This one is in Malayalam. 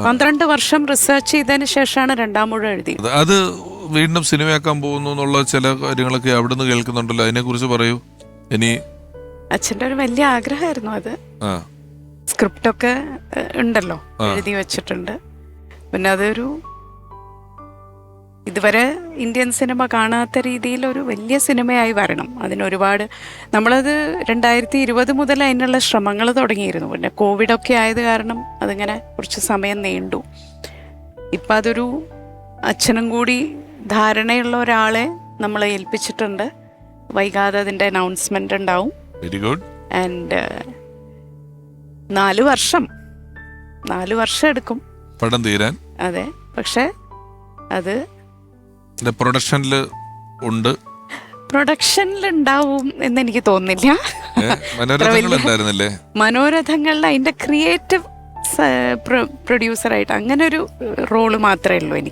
പന്ത്രണ്ട് വർഷം റിസർച്ച് ചെയ്തതിന് ശേഷമാണ് രണ്ടാം മുഴ എഴുതി അത് വീണ്ടും സിനിമയാക്കാൻ പോകുന്നു എന്നുള്ള ചില കാര്യങ്ങളൊക്കെ അവിടെ നിന്ന് കേൾക്കുന്നുണ്ടല്ലോ. അതിനെ കുറിച്ച് പറയൂ. ഇനി അച്ഛന്റെ ഒരു വലിയ ആഗ്രഹമായിരുന്നു അത്. ആ. സ്ക്രിപ്റ്റൊക്കെ ഏഹ്, ഉണ്ടല്ലോ. എഴുതി വെച്ചിട്ടുണ്ട്. പിന്നെ അതൊരു ഇതുവരെ ഇന്ത്യൻ സിനിമ കാണാത്ത രീതിയിൽ ഒരു വലിയ സിനിമയായി വരണം. അതിനൊരുപാട് നമ്മളത് രണ്ടായിരത്തി ഇരുപത് മുതൽ അതിനുള്ള ശ്രമങ്ങൾ തുടങ്ങിയിരുന്നു. പിന്നെ കോവിഡൊക്കെ ആയത് കാരണം അതിങ്ങനെ കുറച്ച് സമയം നീണ്ടു. ഇപ്പം അതൊരു അച്ഛനും കൂടി ധാരണയുള്ള ഒരാളെ നമ്മളെ ഏൽപ്പിച്ചിട്ടുണ്ട്. വൈകാതെ അതിന്റെ അനൗൺസ്മെന്റ് ഉണ്ടാവും. വെരി ഗുഡ് ആൻഡ് നാല് വർഷം. നാല് വർഷം എടുക്കും. പടം തീരാൻ. അതെ. പക്ഷേ അത് പ്രൊഡക്ഷനിൽ ഉണ്ട്. പ്രൊഡക്ഷനിൽ ഉണ്ടാവും എന്ന് എനിക്ക് തോന്നുന്നില്ല മനോരഥങ്ങളുണ്ടായിരുന്നില്ലേ മനോരഥങ്ങളിൽ അതിന്റെ ക്രിയേറ്റീവ് പ്രൊഡ്യൂസറായിട്ട് അങ്ങനെ ഒരു റോൾ മാത്രമേ ഉള്ളൂ എനിക്ക്